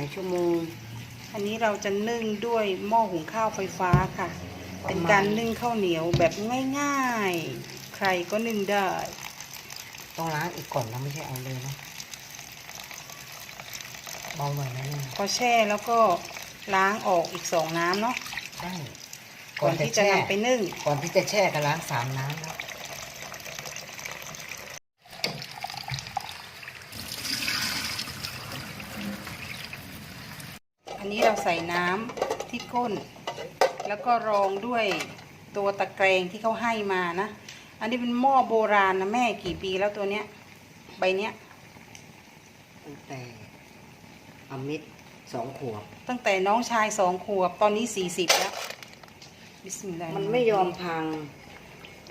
ายชั่วโมง อันนี้เราจะนึ่งด้วยหม้อหุงข้าวไฟฟ้าค่ะ เป็นการนึ่งข้าวเหนียวแบบง่ายๆ ใครก็นึ่งได้ ต้องล้างอีกก่อนนะไม่ใช่เอาเลยนะเบาหน่อยนะเนี่ยพอแช่แล้วก็ล้างออกอีกสองน้ำเนาะได้ก่อนที่จะนำไปนึ่ง ก่อนที่จะแช่ก็ล้างสามน้ำแล้ อันนี้เราใส่น้ำที่ก้น แล้วก็รองด้วยตัวตะแกรงที่เขาให้มานะ อันนี้เป็นหม้อโบราณนะแม่กี่ปีแล้วตัวเนี้ย ใบเนี้ย ตั้งแต่อามิตรสองขวบ ตั้งแต่น้องชายสองขวบ ตอนนี้สี่สิบแล้วบิสมิลลาฮิมันไม่ยอมพัง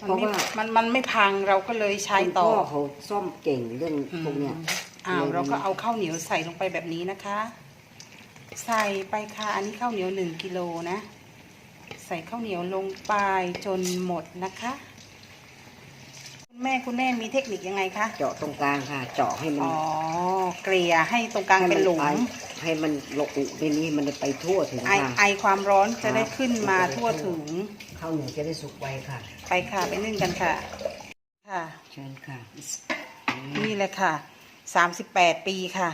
มันเพราะไม่ว่ามันมันไม่พังเราก็เลยใช้คุณต่อพ่อเขาซ่อมเก่งเรื่องพวกเนี้ยอ้าวเราก็เอาข้าวเหนียวใส่ลงไปแบบนี้นะคะ ใส่ไปค่ะ อันนี้ข้าวเหนียวหนึ่งกิโลนะ ใส่ข้าวเหนียวลงไปจนหมดนะคะ คุณแม่คุณแม่มีเทคนิคยังไงคะ เจาะตรงกลางค่ะ เจาะให้มันอ๋อ เกลี่ยให้ตรงกลางเป็นหลุม ให้มัไปให้มันโลอุในนี้มันไปทั่วถึงไอค่ะไอความร้อนจะได้ครับขึ้นมาทั่วถึง ข้าวเหนียวจะได้สุกไวค่ะ ไปค่ะไปนึ่งกันค่ะ ค่ะ เชิญค่ะ นี่เลยค่ะสามสิบแปดปีค่ะ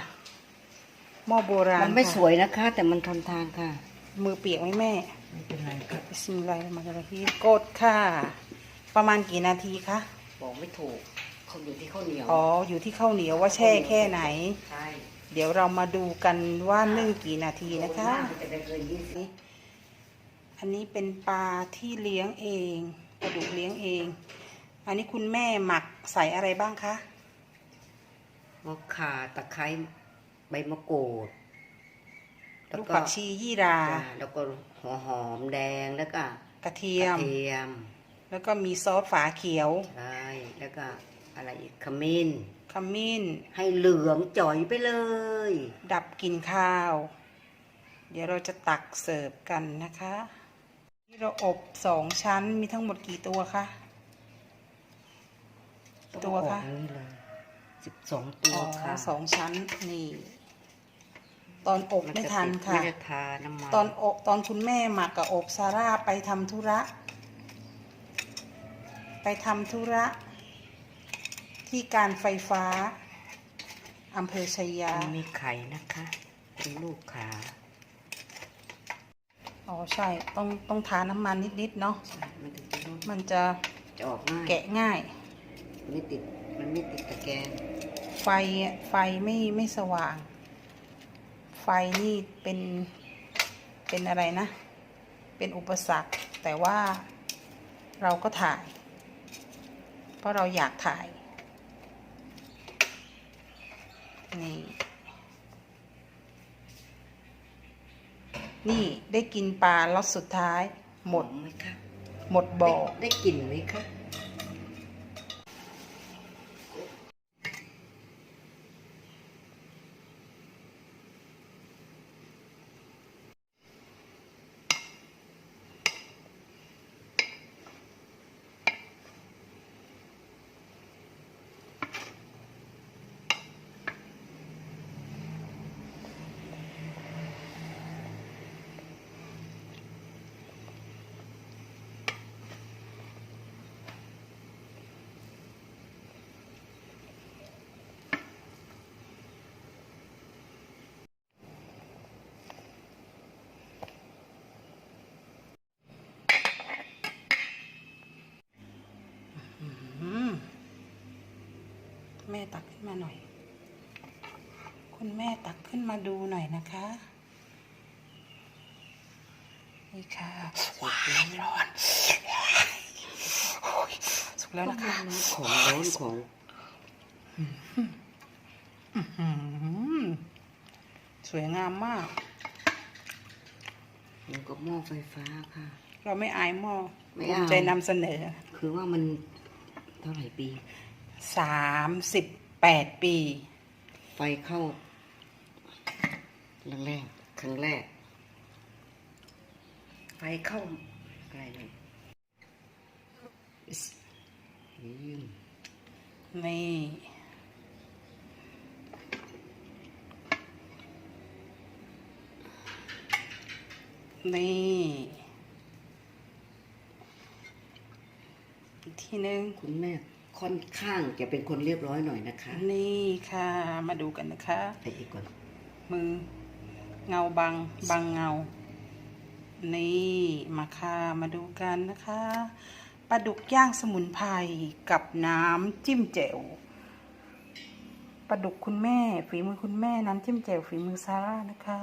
หม้อโบราณมันไม่ค่ะสวยนะคะ แต่มันทนทานค่ะ มือเปียกไหมแม่ไม่เป็นไรค่ะบิสมิลลาฮิรเราะห์มานิรเราะฮีมกดค่ะ ประมาณกี่นาทีคะบอกไม่ถูกเขาอยู่ที่ข้าวเหนียวอ๋ออยู่ที่ข้าวเหนียวว่าแช่แค่ไหน ใช่เดี๋ยวเรามาดูกันว่านึ่งกี่นาทีนะคะมันจะได้เกินยี่สิบอันนี้เป็นปลาที่เลี้ยงเองกระดูกเลี้ยงเอง อันนี้คุณแม่หมักใส่อะไรบ้างคะ มะข่าตะไคร้ใบ มะกรูดลูกผักชียี่รา จ้ะแล้วก็หัวหอมแดงแล้วก็กระเทีกยระมเทียมแล้วก็มีซอสฝาเขียว ใช่แล้วก็อะไรอีกขมิ้น ขมิ้น ให้เหลืองจ่อยไปเลย ดับกลิ่นข้าว เดี๋ยวเราจะตักเสิร์ฟกันนะคะที่เราอบสองชั้นมีทั้งหมดกี่ตัวคะ ตัวคะต้องออกนี่เลยสิบสองตัวอ๋อค่ะสองชั้นนี่ ตอนอบไม่ทันไม่ค่ะได้ทาน้ำมันตอนอบตอนคุณแม่หมักกับอบซาร่าไปทำธุระ ไปทำธุระ ที่การไฟฟ้าอำเภอชายามันมีไข่นะคะเป็นลูกขาอ๋อใช่ต้องต้องทาน้ำมันนิดๆเนาะใช่มันถึงจะนุ่มมันจะจะออกง่ายแกะง่ายไม่ติดมันไม่ติดตะแกรงไฟไฟไม่ไม่สว่าง ไฟนี่เป็นเป็นอะไรนะ เป็นอุปสรรค แต่ว่าเราก็ถ่าย เพราะเราอยากถ่าย นี่ นี่ได้กินปลาล็อตสุดท้าย หมดไหมคะหมดบ่อได้ได้กลิ่นไหมคะ ม่ตักขึ้นมาหน่อย คุณแม่ตักขึ้นมาดูหน่อยนะคะ นี่ค่ะว้ายร้อนว้ายโอ้ยสุกแล้วนะคะ ของร้อนของอืมสวยงามมากมันก็หม้อไฟฟ้าค่ะ เราไม่อายหม้อไม่ภูอายมิใจนำเสนอ คือว่ามันเท่าไหร่ปี สามสิบแปดปี ไฟเข้าแรกแรกๆครั้งแรก ไฟเข้าอะไรเลยอิสอืมนี่นี่อีกทีหนึ่งคุณแม่ ค่อนข้างจะเป็นคนเรียบร้อยหน่อยนะคะ นี่ค่ะมาดูกันนะคะไปอีกก่อนมือเงาบังบังเงา นี่มาค่ะมาดูกันนะคะปลาดุกย่างสมุนไพรกับน้ำจิ้มแจ่วปลาดุกคุณแม่ ฝีมือคุณแม่น้ำจิ้มแจ่วฝีมือซาร่านะคะ